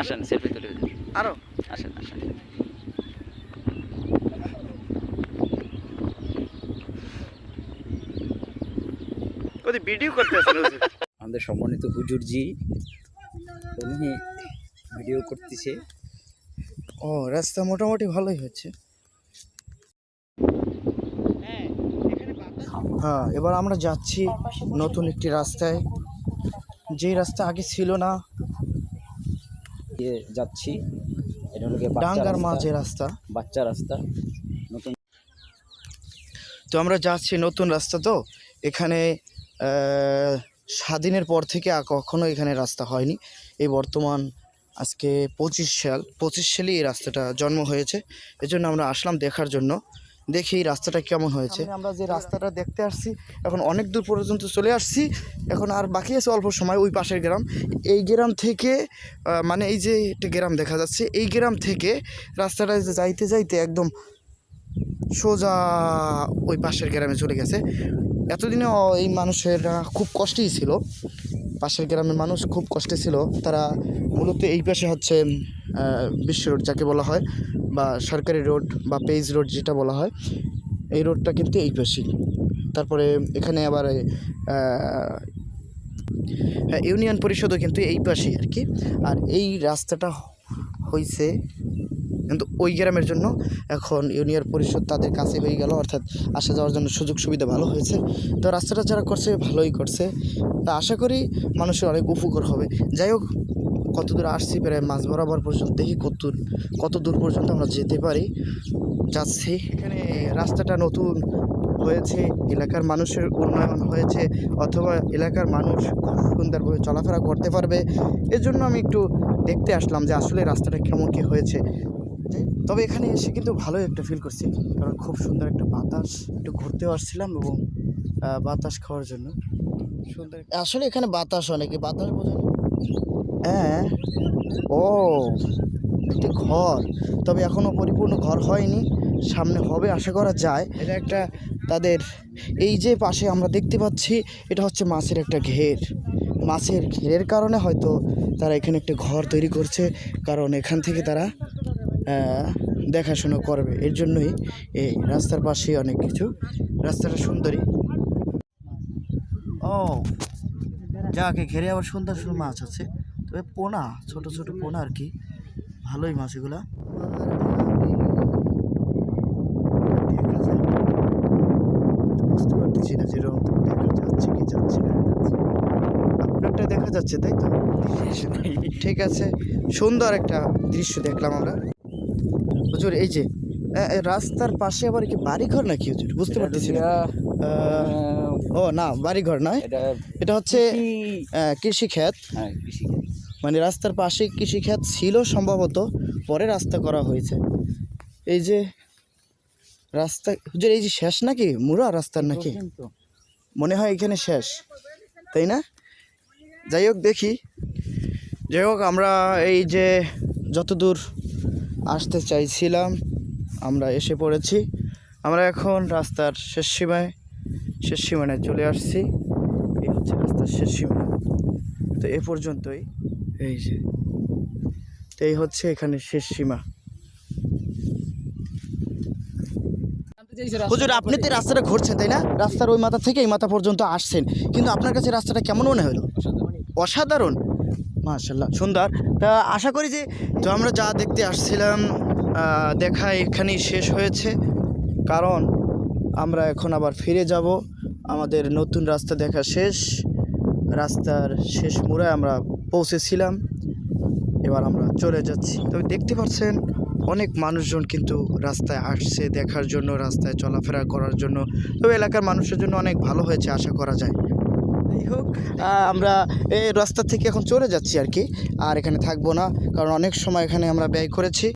আসেন সেলফি তুলে আরও? আসেন আসেন। ভিডিও করতে আমাদের সম্মানিত হুজুরজি উনি ভিডিও করতেছে। ও রাস্তা মোটামুটি ভালোই হচ্ছে। হ্যাঁ এবার আমরা যাচ্ছি নতুন একটি রাস্তায়। যেই রাস্তা আগে ছিল না দিয়ে যাচ্ছি। এটা হলো ডাঙ্গার মাঝে রাস্তা। বাচ্চা রাস্তা। নতুন তো আমরা যাচ্ছি নতুন রাস্তা তো। এখানে স্বাধীনের পর থেকে আর কখনো এখানে রাস্তা হয়নি। এই বর্তমান আজকে পঁচিশ সাল পঁচিশ সালে এই রাস্তাটা জন্ম হয়েছে। এজন্য আমরা আসলাম দেখার জন্য। দেখি এই রাস্তাটা কেমন হয়েছে। আমরা যে রাস্তাটা দেখতে আসছি, এখন অনেক দূর পর্যন্ত চলে আসছি। এখন আর বাকি আছে অল্প সময় ওই পাশের গ্রাম। এই গ্রাম থেকে মানে এই যে একটা গ্রাম দেখা যাচ্ছে, এই গ্রাম থেকে রাস্তাটা যাইতে যাইতে একদম সোজা ওই পাশের গ্রামে চলে গেছে। এতদিনে এই মানুষেরা খুব কষ্টেই ছিল। পাশের গ্রামের মানুষ খুব কষ্টে ছিল। তারা মূলত এই পাশে হচ্ছে বিশ্ব রোড যাকে বলা হয়, বা সরকারি রোড বা পেজ রোড যেটা বলা হয়, এই রোডটা কিন্তু এই পাশেই। তারপরে এখানে আবার হ্যাঁ ইউনিয়ন পরিষদও কিন্তু এই পাশেই আর কি। আর এই রাস্তাটা হয়েছে কিন্তু ওই গ্রামের জন্য এখন ইউনিয়ন পরিষদ তাদের কাছে হয়ে গেল, অর্থাৎ আসা যাওয়ার জন্য সুযোগ সুবিধা ভালো হয়েছে। তো রাস্তাটা যারা করছে, ভালোই করছে। তা আশা করি মানুষের অনেক উপকার হবে। যাই হোক কত দূর আসছি প্রায় মাঝ বরাবর পর্যন্ত, দেখি কত কত দূর পর্যন্ত আমরা যেতে পারি, যাচ্ছি। এখানে রাস্তাটা নতুন হয়েছে, এলাকার মানুষের উন্নয়ন হয়েছে, অথবা এলাকার মানুষ খুব সুন্দরভাবে চলাফেরা করতে পারবে। এর জন্য আমি একটু দেখতে আসলাম যে আসলে রাস্তাটা কেমন কী হয়েছে। তবে এখানে এসে কিন্তু ভালোই একটা ফিল করছি, কারণ খুব সুন্দর একটা বাতাস, একটু ঘুরতেও আসছিলাম এবং বাতাস খাওয়ার জন্য। সুন্দর আসলে এখানে বাতাস অনেকে বাতাস বোঝানো হ্যাঁ ও, একটি ঘর। তবে এখনও পরিপূর্ণ ঘর হয়নি। সামনে হবে, আশা করা যায়। এটা একটা তাদের, এই যে পাশে আমরা দেখতে পাচ্ছি, এটা হচ্ছে মাছের একটা ঘের। মাছের ঘেরের কারণে হয়তো তারা এখানে একটা ঘর তৈরি করছে, কারণ এখান থেকে তারা দেখাশোনা করবে। এর জন্যই এই রাস্তার পাশে অনেক কিছু। রাস্তাটা সুন্দরী। ও যাকে ঘেরে আবার সুন্দর সুন্দর মাছ আছে। তবে পোনা, ছোট ছোট পোনা আর কি ভালোই মাছ এগুলা। বুঝতে পারতেছি না যে যেরকম দেখা যাচ্ছে কি যাচ্ছে না আপনারটা দেখা যাচ্ছে, তাই তো? ঠিক আছে সুন্দর একটা দৃশ্য দেখলাম আমরা। হুজুর, এই যে রাস্তার পাশে আবার কি বাড়িঘর নাকি হুজুর? বুঝতে পারতেছি না। ও না বাড়িঘর নয়। এটা হচ্ছে কৃষি- ক্ষেত হ্যাঁ মানে রাস্তার পাশে কৃষি ক্ষেত ছিল সম্ভবত পরে রাস্তা করা হয়েছে। এই যে রাস্তা হুজুর এই যে শেষ নাকি? মুরা রাস্তার নাকি? মনে হয় এখানে শেষ। তাই না? যাই হোক দেখি। যাই হোক আমরা এই যে যতদূর আসতে চাইছিলাম আমরা এসে পড়েছি। আমরা এখন রাস্তার শেষ সীমায় শেষ সীমানায় চলে আসছি। এই হচ্ছে রাস্তার শেষ সীমানা তো এ পর্যন্তই। এই যে। তো এই হচ্ছে এখানে শেষ সীমা। হুজুর আপনি তো রাস্তাটা ঘুরছেন তাই না? রাস্তার ওই মাথা থেকে এই মাথা পর্যন্ত আসছেন। কিন্তু আপনার কাছে রাস্তাটা কেমন মনে হলো? অসাধারণ। মাশাল্লাহ সুন্দর। তা আশা করি যে তো আমরা যা দেখতে আসছিলাম দেখা এখানেই শেষ হয়েছে। কারণ আমরা এখন আবার ফিরে যাব। আমাদের নতুন রাস্তা দেখা শেষ। রাস্তার শেষ মোড়ায় আমরা পৌঁছেছিলাম। এবার আমরা চলে যাচ্ছি। তবে দেখতে পাচ্ছেন, অনেক মানুষজন কিন্তু রাস্তায় আসছে দেখার জন্য, রাস্তায় চলাফেরা করার জন্য। তবে এলাকার মানুষের জন্য অনেক ভালো হয়েছে, আশা করা যায়। যাই হোক আমরা এই রাস্তা থেকে এখন চলে যাচ্ছি আর কি। আর এখানে থাকব না, কারণ অনেক সময় এখানে আমরা ব্যয় করেছি।